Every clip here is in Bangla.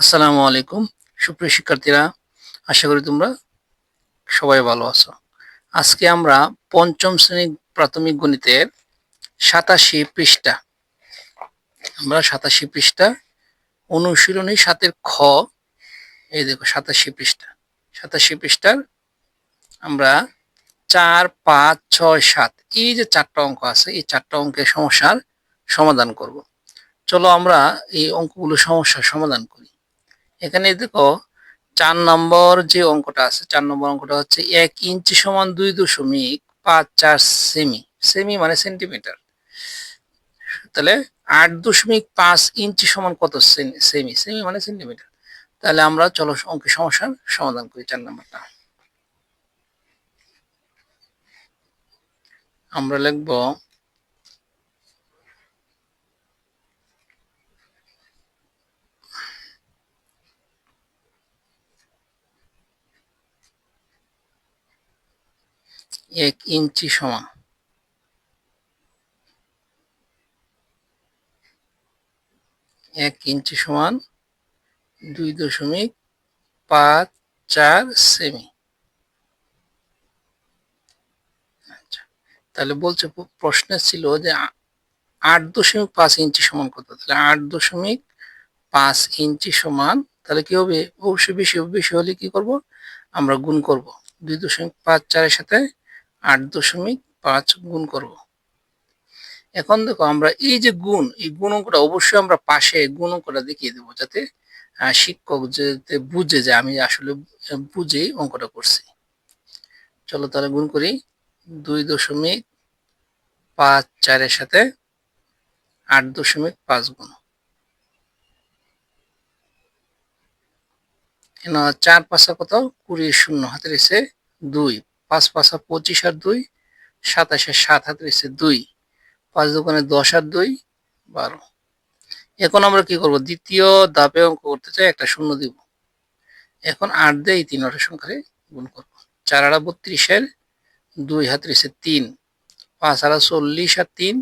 আসসালামু আলাইকুম। সুপ্রিয় শিক্ষার্থীরা, আশা করি তোমরা সবাই ভালো আছো। আজকে আমরা পঞ্চম শ্রেণি প্রাথমিক গণিতের সাতাশি পৃষ্ঠা, আমরা সাতাশি পৃষ্ঠা অনুশীলনী সাতের খ, এই দেখো সাতাশি পৃষ্ঠা। সাতাশি পৃষ্ঠার আমরা চার, পাঁচ, ছয়, সাত, এই যে চারটা অঙ্ক আছে, এই চারটা অঙ্কের সমস্যার সমাধান করব। চলো আমরা এই অঙ্কগুলো সমস্যার সমাধান করি। এখানে দেখো চার নম্বর যে অঙ্কটা আছে, চার নম্বর অঙ্কটা হচ্ছে এক ইঞ্চি সমান দুই দশমিক পাঁচ চার সেমি সেমি মানে সেন্টিমিটার। তাহলে আট দশমিক পাঁচ ইঞ্চি সমান কত সেমি সেমি মানে সেন্টিমিটার। তাহলে আমরা চলো অঙ্কের সমস্যার সমাধান করি চার নম্বরটা। আমরা লিখব এক ইঞ্চি সমান। এক ইঞ্চি সমান দুই দশমিক পাঁচ চার সেমি। আচ্ছা তাহলে বলছে, প্রশ্ন ছিল যে আট দশমিক পাঁচ ইঞ্চি সমান কত? তাহলে আট দশমিক পাঁচ ইঞ্চি সমান, তাহলে কি হবে? অবশ্যই বেশি বেশি হলে কি করব? আমরা গুণ করব। দুই দশমিক পাঁচ চারের সাথে আট দশমিক পাঁচ গুণ করব। এখন দেখো আমরা এই যে গুণ, এই গুণ অঙ্কটা অবশ্যই আমরা পাশে গুণ অঙ্কটা দেখিয়ে দেবো যাতে শিক্ষক যাতে বুঝে যে আমি আসলে বুঝেই অঙ্কটা করছি। চলো তাহলে গুণ করি। দুই দশমিক পাঁচ চারের সাথে আট দশমিক পাঁচ গুণ। চার পাঁচা কত? কুড়ি শূন্য হাতের এসে দুই। পাঁচ পাঁচা পঁচিশ আর দুই, সাতাশে সাত হাতে রয়েছে দুই, পাঁচ দোকানে দশ আর দুই, বারো। এখন আমরা কি করব? দ্বিতীয় দাপে অঙ্ক করতে চাই, একটা শূন্য দিব। এখন আট দিয়ে এই তিন অটা সংখ্যারে গুণ করব। চার আড়া বত্রিশের দুই হাত রয়েছে তিন, পাঁচ আড়া চল্লিশ আর তিন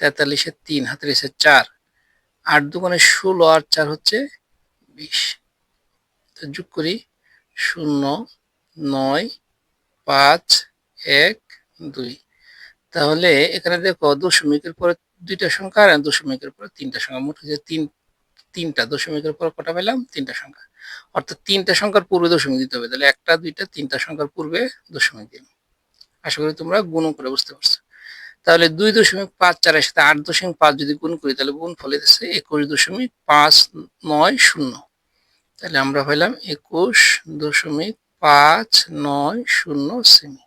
তেতাল্লিশের তিন হাতে রয়েছে চার, আট দোকানে ষোলো আর চার হচ্ছে বিশ। যোগ করি, শূন্য, নয় পাঁচ, এক, দুই। তাহলে এখানে দেখো দশমিকের পরে দুইটা সংখ্যা আর দশমিকের পরে তিনটা সংখ্যা। মোট হচ্ছে তিন, তিনটা। দশমিকের পর কটা পেলাম? তিনটা সংখ্যা। অর্থাৎ তিনটা সংখ্যার পূর্বে দশমিক দিতে হবে। তাহলে একটা, দুইটা, তিনটা সংখ্যার পূর্বে দশমিক দিন আশা করি তোমরা গুণ করে বুঝতে পারছ। তাহলে দুই দশমিক পাঁচ চারের সাথে আট দশমিক পাঁচ যদি গুণ করি, তাহলে গুণ ফলে দিচ্ছে একুশ দশমিক পাঁচ নয় শূন্য। তাহলে আমরা পাইলাম একুশ দশমিক পাঁচ, নয়, শূন্য, সেমি।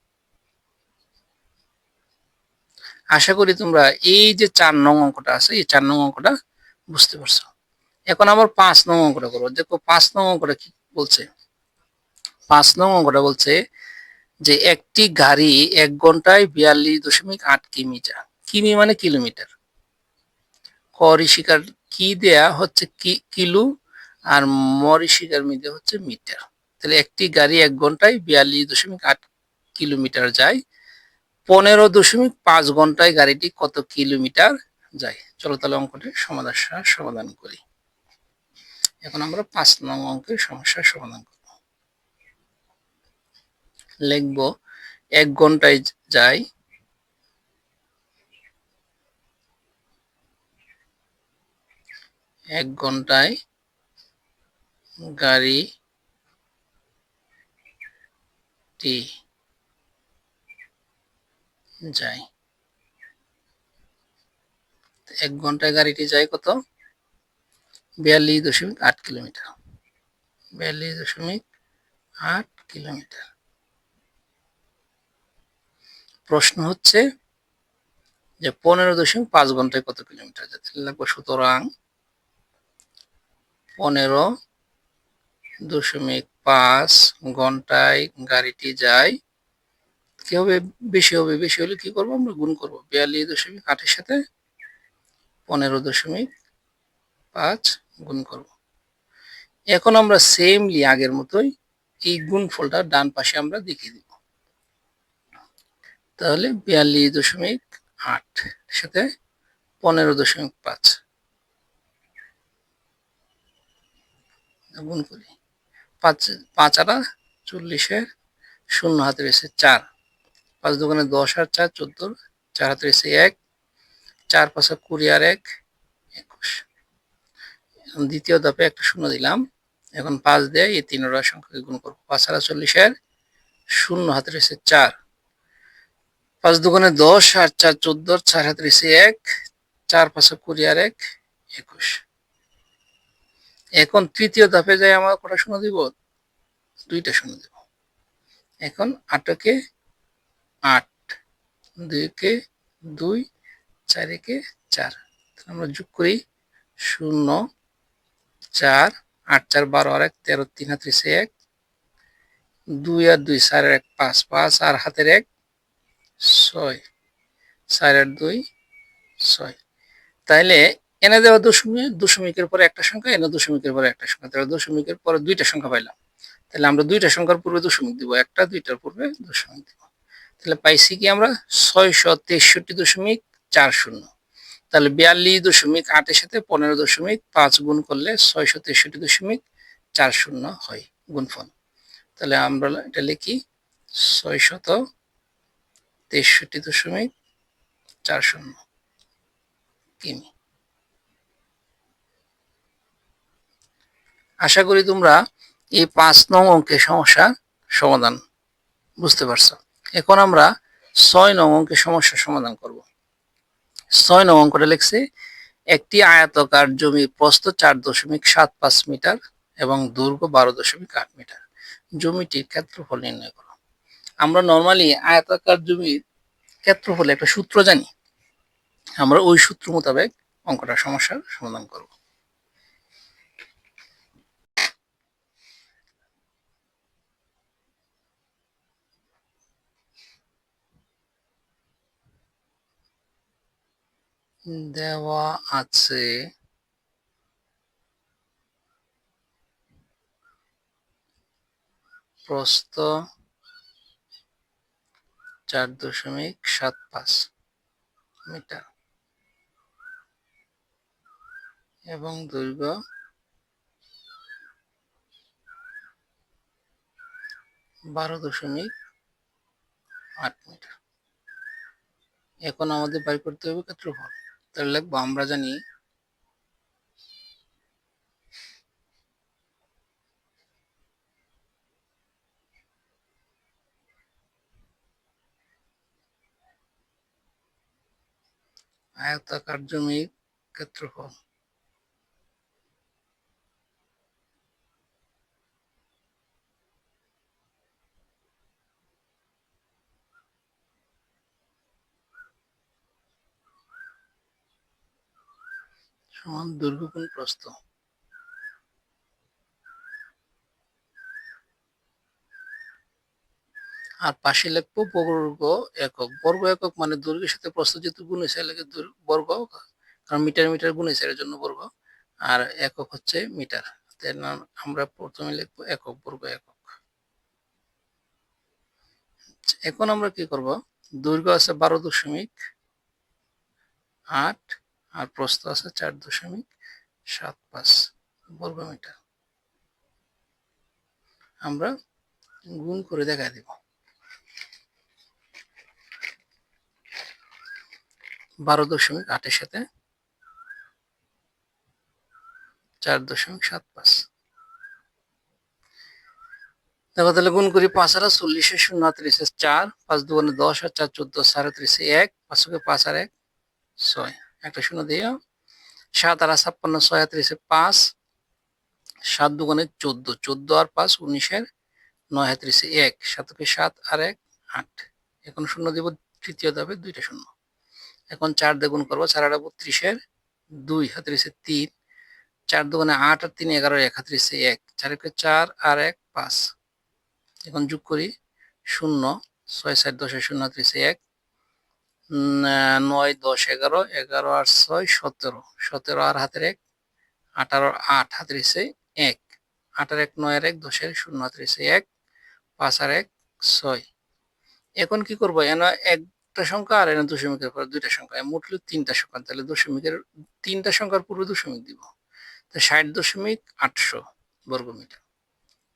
আশা করি তোমরা এই যে চার নং অঙ্কটা আছে, এই চার নং অঙ্কটা বুঝতে পারছ। এখন আবার পাঁচ নং অঙ্কটা করব দেখো, পাঁচ নং অঙ্কটা কি বলছে? পাঁচ নং অঙ্কটা বলছে যে একটি গাড়ি এক ঘন্টায় বিয়াল্লিশ দশমিক আট কিমি যা কিমি মানে কিলোমিটার। করিশিকার কি দেয়া হচ্ছে কি, কিলো? আর মরিশিকার মিদে হচ্ছে মিটার। তাহলে একটি গাড়ি এক ঘন্টায় বিয়াল্লিশ দশমিক আট কিলোমিটার যায়, পনেরো দশমিক পাঁচ ঘন্টায় গাড়িটি কত কিলোমিটার যায়? চলো তাহলে অঙ্কটির সমাধান সমাধান করি। এখন আমরা পাঁচ নং অঙ্কের সমস্যার সমাধান করব। লিখব, এক ঘন্টায় যায় এক ঘন্টায় গাড়িটি যায় এক ঘন্টায় গাড়িটি যায় কত? বিয়াল্লিশ দশমিক আট কিলোমিটার। বিয়াল্লিশ দশমিক আট কিলোমিটার। প্রশ্ন হচ্ছে যে পনেরো দশমিক পাঁচ ঘন্টায় কত কিলোমিটার যাতে লাগবে সুতরাং পনেরো দশমিক পাঁচ ঘন্টায় গাড়িটি যায়। কি হবে? বেশি হবে, বেশি হলে কি করব? আমরা গুণ করব। বিয়াল্লিশ দশমিক আটের সাথে পনেরো দশমিক পাঁচ গুণ করব। এখন আমরা সেমলি আগের মতোই এই গুণ ফলটা ডান পাশে আমরা দেখিয়ে দিব। তাহলে বিয়াল্লিশ দশমিক আট সাথে পনেরো দশমিক পাঁচ। গুণ করি। পাঁচ পাঁচ আটা চল্লিশের শূন্য হাতে রয়েছে চার। পাঁচ দোকানে দশ আর চার, চোদ্দ। চার হাতে রয়েছে এক। চার পাঁচা কুড়ি আর এক, একুশ। দ্বিতীয় ধাপে একটা শূন্য দিলাম। এখন পাঁচ দেয় এই তিনটা সংখ্যাকে গুণ করব। পাঁচ আর চল্লিশের শূন্য হাতে রয়েছে চার। পাঁচ দোকানে দশ আর চার চোদ্দ চার হাতে রয়েছে এক। চার পাঁচশো কুড়ি আর এক, একুশ। এখন তৃতীয় ধাপে যাই আমার কটা শূন্য দিব? দুইটা শূন্য দিব। এখন আটকে আট, দুইকে দুই, চারেকে চার। আমরা যোগ করি শূন্য, চার, আট, চার, বারো, আর এক, তেরো, তিন, হাত এক, দুই আর দুই, চার, এক, পাঁচ পাঁচ, আর হাতের এক, ছয়, চার, আট, দুই, ছয়। তাইলে এনে দেওয়া দশমিক, দশমিকের পরে একটা সংখ্যা, এনে দশমিকের পরে একটা সংখ্যা। তাহলে দশমিকের পরে দুইটা সংখ্যা পাইলাম। তাহলে আমরা দুইটা সংখ্যার পূর্বে দশমিক দিব, একটা, দুইটার পূর্বে দশমিক দিব। তাহলে পাইছি কি আমরা? ছয়শো তেষট্টি দশমিক চার শূন্য। তাহলে বিয়াল্লিশ দশমিক আটের সাথে পনেরো দশমিক পাঁচ গুণ করলে ছয়শো তেষট্টি দশমিক চার শূন্য হয়, গুণফল। তাহলে আমরা এটা লিখি ছয়শত তেষট্টি দশমিক চার শূন্য। কিমি। আশা করি তোমরা এই পাঁচ নং অঙ্কের সমস্যা সমাধান বুঝতে পারছ। এখন আমরা ছয় নং অঙ্কের সমস্যার সমাধান করব। ছয় নং অঙ্কটা লিখছে, একটি আয়তকার জমির প্রস্থ চার দশমিক সাত পাঁচ মিটার এবং দৈর্ঘ্য বারো দশমিক আট মিটার। জমিটির ক্ষেত্রফল নির্ণয় করো। আমরা নর্মালি আয়তাকার জমির ক্ষেত্রফলে একটা সূত্র জানি। আমরা ওই সূত্র মোতাবেক অঙ্কটা সমস্যার সমাধান করব। দেওয়া আছে। প্রস্থ চার দশমিক সাত পাঁচ মিটার এবং দৈর্ঘ্য বারো দশমিক আট মিটার। এখন আমাদের বাই করতে হবে ক্ষেত্রফল। তাহলে লিখব আমরা জানি। আয়তাকার জমির ক্ষেত্রফল। সমান দৈর্ঘ্য কোণ প্রস্থ। আর পাশে লিখব বর্গ একক। বর্গ একক মানে দৈর্ঘ্যের সাথে প্রস্থ যেহেতু গুণ হয়েছে লেগে বর্গ কারণ মিটার মিটার গুণ হয়েছে এর জন্য বর্গ। আর একক হচ্ছে মিটার। আমরা প্রথমে লিখব একক, বর্গ একক। এখন আমরা কি করব? দৈর্ঘ্য আছে বারো দশমিক আট আর প্রস্থ আছে চার দশমিক সাত পাঁচ। মিটার আমরা গুণ করে দেখা দিব। বারো দশমিক আটের সাথে চার দশমিক সাত পাঁচ। দেখো তাহলে গুণ করি পাঁচ আর চল্লিশে শূন্য ত্রিশে চার, পাঁচ দুগুণে দশ আর চার চোদ্দ, সাড়ে ত্রিশে এক পাঁচশোকে পাঁচ আর এক, ছয়। একটা শূন্য দিয়ে সাত আর ছাপ্পান্ন ছয় ত্রিশে পাঁচ, সাত দুগুণে চোদ্দ চোদ্দ আর পাঁচ উনিশের নয় হাত্রিশে এক সাতকে সাত আর এক, আট। এখন শূন্য দিব তৃতীয় ধাপে দুইটা শূন্য। এখন চার দ্বিগুণ করব, চার আটা বত্রিশের দুই হাত্রিশে তিন, চার দুগুণে আট আর তিন এগারো, এক হাত্রিশে এক, চার চারকে চার আর এক, পাঁচ। এখন যোগ করি, শূন্য, ছয় সাত দশে, শূন্য হাত্রিশে এক নয়, দশ, এগারো এগারো আর ছয়, সতেরো। সতেরো আর হাতের এক, আঠারো, আট, হাতের হাত্রিশে এক। আটার এক, নয়ের এক, দশের শূন্য, হাতের হাত্রিশে এক। পাঁচ আর এক, ছয়। এখন কি করব? এনা এক একটা সংখ্যা আর এনে দশমিকের পর দুইটা সংখ্যা। মোট হলো তিনটা সংখ্যা। তাহলে দশমিকের তিনটা সংখ্যার পূর্বে দশমিক দিব। তো ষাট দশমিক আটশো বর্গমিটার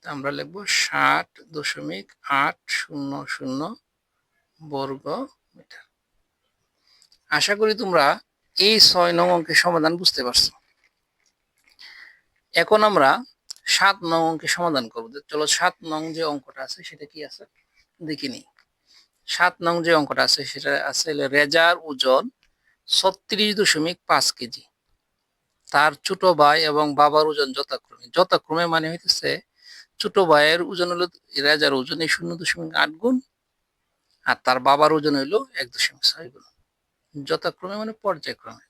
তা আমরা লিখব ষাট দশমিক আট শূন্য শূন্য বর্গ মিটার। আশা করি তোমরা এই ছয় নং অঙ্কের সমাধান বুঝতে পারছ। এখন আমরা সাত নং অঙ্কের সমাধান করব। চলো সাত নং যে অঙ্কটা আছে, সেটা কি আছে? দেখিনি সাত নং যে অঙ্কটা আছে, সেটা আছে রেজার ওজন ছত্রিশ দশমিক পাঁচ কেজি। তার ছোট ভাই এবং বাবার ওজন যথাক্রমে। যথাক্রমে মানে হইতেছে ছোট ভাইয়ের ওজন হলো রেজার ওজন এই শূন্য দশমিক আট গুণ, আর তার বাবার ওজন হইল এক দশমিক ছয় গুণ। যথাক্রমে মানে পর্যায়ক্রমে।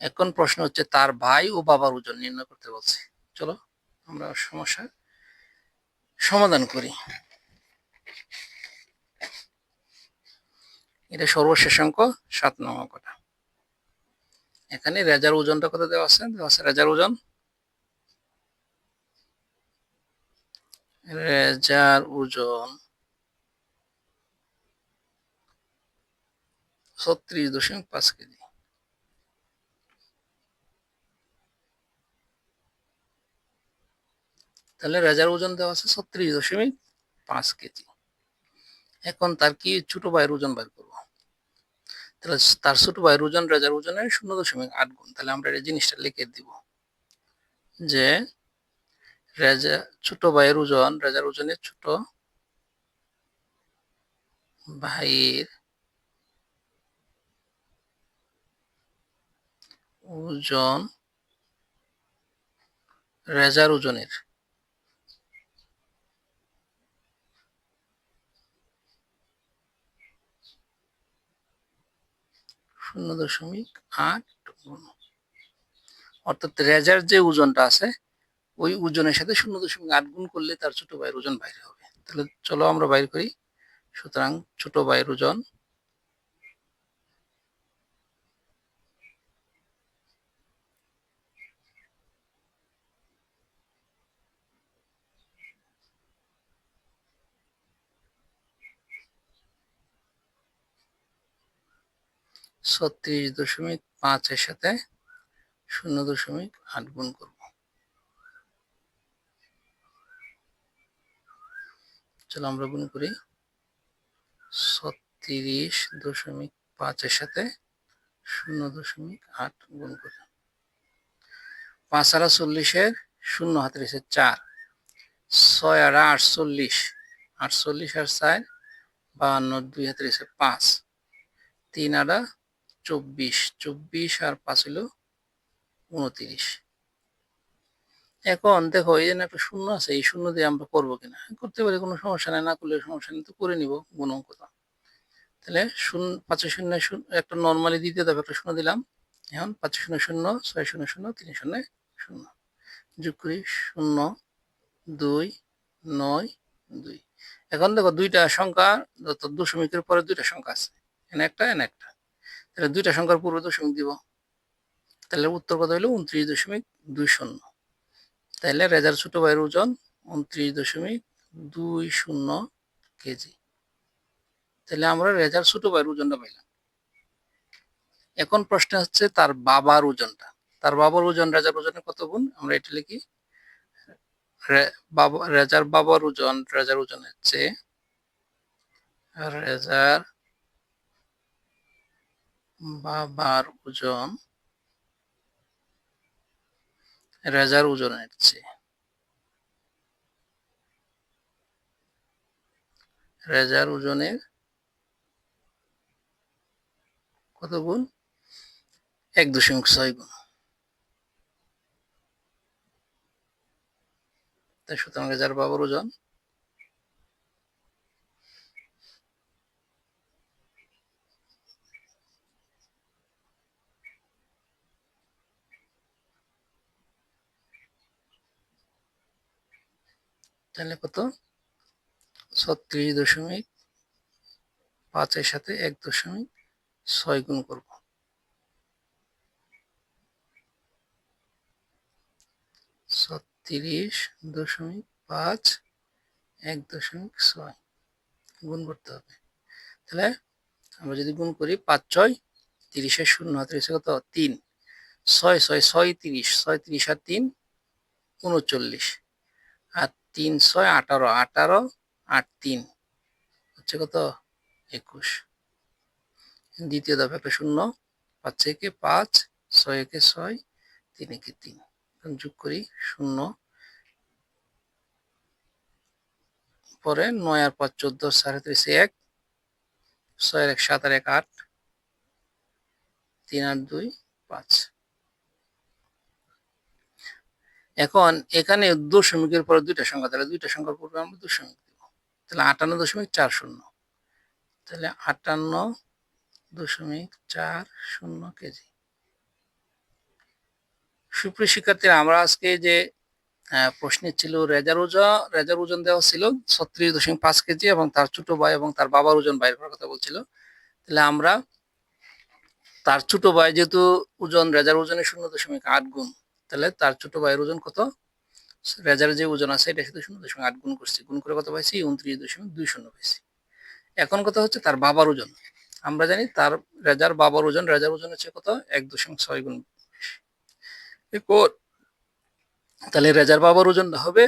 এখন প্রশ্ন হচ্ছে, তার ভাই ও বাবার ওজন নির্ণয় করতে বলছে। চলো আমরা সমস্যা সমাধান করি। এটা সর্বশেষ অঙ্ক, সাত নং অঙ্কটা। এখানে রেজার ওজনটা কত দেওয়া আছে? দেওয়া আছে রেজার ওজন। রেজার ওজন ছত্রিশ দশমিক পাঁচ কেজি। তাহলে রেজার ওজন দেওয়া আছে ছত্রিশ দশমিক পাঁচ কেজি। এখন তার কি ছোট ভাইয়ের ওজন বের করব? তাহলে তার ছোট ভাইয়ের ওজন রেজার ওজনের শূন্য দশমিক আট গুণ। তাহলে আমরা এই জিনিসটা লিখে দিব যে রেজা, ছোট ভাইয়ের ওজন, রেজার ওজনের ছোট ভাইয়ের ওজন রেজার ওজনের। শূন্য দশমিক আট অর্থাৎ রেজার যে ওজনটা আছে, ওই ওজনের সাথে শূন্য দশমিক আট গুণ করলে তার ছোট ভাইয়ের ওজন বাইরে হবে। তাহলে চলো আমরা বাইর করি। সুতরাং ছোট ভাইয়ের ওজন ছত্রিশ দশমিক পাঁচের সাথে শূন্য দশমিক আট গুণ করব। চলো আমরা গুণ করি। ছত্রিশ দশমিক পাঁচের সাথে শূন্য দশমিক আট গুণ করি। পাঁচ আড়া চল্লিশের শূন্য হাতে রয়েছে চার। ছয় আড়া আটচল্লিশ। আটচল্লিশ আর চার, বাহান্ন দুই হাতে রয়েছে পাঁচ। তিন আড়া চব্বিশ চব্বিশ আর পাঁচ উনত্রিশ। এখন দেখো, এই একটা শূন্য আছে, এই শূন্য দিয়ে আমরা করব কিনা? করতে পারি, কোনো সমস্যা নেই, না করলে সমস্যা নেই, তো করে নিব তাহলে শূন্য পাঁচে শূন্য শূন্য, একটা নর্মালি দ্বিতীয় একটা শূন্য দিলাম। এখন শূন্য শূন্য ছয় শূন্য শূন্য তিন শূন্য শূন্য। করি শূন্য, দুই, নয়, দুই। এখন দেখো, দুইটা সংখ্যা দশমিকের পরে দুইটা সংখ্যা আছে। এনে একটা এনে একটা। তাহলে দুইটা সংখ্যার পূর্বে দশমিক দিব। তাহলে উত্তর কত হলো উনত্রিশ দশমিক দুই শূন্য। তাহলে রেজার ছোট ভাইয়ের ওজন উনত্রিশ দশমিক দুই শূন্য কেজি। তাহলে আমরা রেজার ছোট ভাইয়ের ওজনটা পাইলাম। এখন প্রশ্ন হচ্ছে তার বাবার ওজনটা। তার বাবার ওজন, রেজার ওজনের কত গুণ? আমরা এটা লিখি। বাবা, রেজার বাবার ওজন, রেজার ওজনের চেয়ে রেজার বাবার ওজন, রেজার ওজনের চেয়ে রেজার ওজনের কত গুণ? এক দশমিক ছয় গুণ। সুতরাং রেজার বাবার ওজন তাহলে কত? ছত্রিশ দশমিক পাঁচের সাথে এক দশমিক ছয় গুণ করব। ছত্রিশ দশমিক পাঁচ, এক দশমিক ছয়। গুণ করতে হবে। তাহলে আমরা যদি গুণ করি পাঁচ ছয়, তিরিশের শূন্য তিরিশে কত? তিন। ছয় ছয় ছয়, তিরিশ। ছয়, তিরিশ আর তিন, উনচল্লিশ। আর তিন ছয় আঠারো আঠারো আট তিন। হচ্ছে কত? একুশ। দ্বিতীয় একটা শূন্য। পাঁচ একে পাঁচ, ছয় একে ছয়, তিন একে তিন। যোগ করি, শূন্য। পরে নয় আর পাঁচ, চোদ্দ সাড়ে ত্রিশে, এক। ছয় এক, সাত আর এক, আট। তিন আর দুই, পাঁচ। এখন এখানে দশমিকের পরে দুইটা সংখ্যা, তাহলে দুইটা সংখ্যার পূর্বে আমরা দশমিক দিব। তাহলে আটান্ন দশমিক চার শূন্য। তাহলে আটান্ন দশমিক চার শূন্য কেজি। সুপ্রিয় শিক্ষার্থীরা, আমরা আজকে যে প্রশ্নে ছিল রেজার ওজন রেজার ওজন দেওয়া ছিল ছত্রিশ দশমিক পাঁচ কেজি এবং তার ছোট ভাই এবং তার বাবার ওজন বাইর করার কথা বলছিল। তাহলে আমরা তার ছোট ভাই যেহেতু ওজন, রেজার ওজনের শূন্য দশমিক আট গুণ তাহলে তার ছোট ভাইয়ের ওজন কত? রেজার যে ওজন আছে, এটা সাথে শূন্য দশমিক আট গুণ করছি। গুণ করে কত পাইছি? উনত্রিশ দশমিক দুই শূন্য পাইছি। এখন কথা হচ্ছে তার বাবার ওজন। আমরা জানি তার রেজার বাবার ওজন, রেজার ওজন হচ্ছে কত? এক দশমিক ছয় গুণ তাহলে রেজার বাবার ওজন হবে।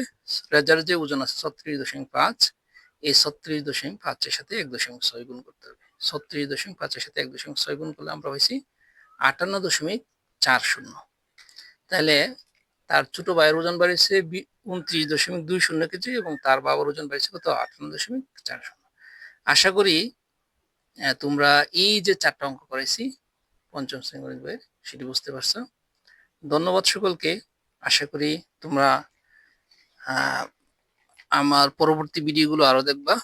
রেজার যে ওজন আছে, ছত্রিশ দশমিক পাঁচ, এই ছত্রিশ দশমিক পাঁচের সাথে এক দশমিক ছয় গুণ করতে হবে। ছত্রিশ দশমিক পাঁচের সাথে এক দশমিক ছয় গুণ করলে আমরা পাইছি আটান্ন দশমিক চার শূন্য। তাহলে তার ছোট ভাইয়ের ওজন বাড়িয়েছে উনত্রিশ দশমিক দুই শূন্য কেজি এবং তার বাবার ওজন বাড়িয়েছে কত? আটান্ন দশমিক চার শূন্য। আশা করি তোমরা এই যে চারটা অঙ্ক করেছি, পঞ্চম শ্রেণি বইয়ের, সেটি বুঝতে পারছ। ধন্যবাদ সকলকে। আশা করি তোমরা আমার পরবর্তী ভিডিওগুলো আরও দেখবা।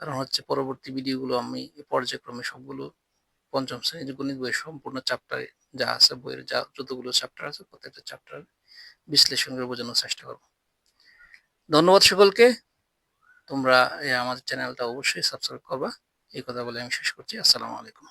কারণ হচ্ছে পরবর্তী ভিডিওগুলো আমি পর্যায়ক্রমে সবগুলো পঞ্চম শ্রেণির গণিত বইয়ের সম্পূর্ণ চ্যাপ্টারে যা আছে বইয়ের যা যতগুলো চ্যাপ্টার আছে, প্রত্যেকটা চ্যাপ্টার বিশ্লেষণ করে বোঝানোর চেষ্টা করব। ধন্যবাদ সকলকে। তোমরা আমাদের চ্যানেলটা অবশ্যই সাবস্ক্রাইব করবা। এই কথা বলে আমি শেষ করছি। আসসালামু আলাইকুম।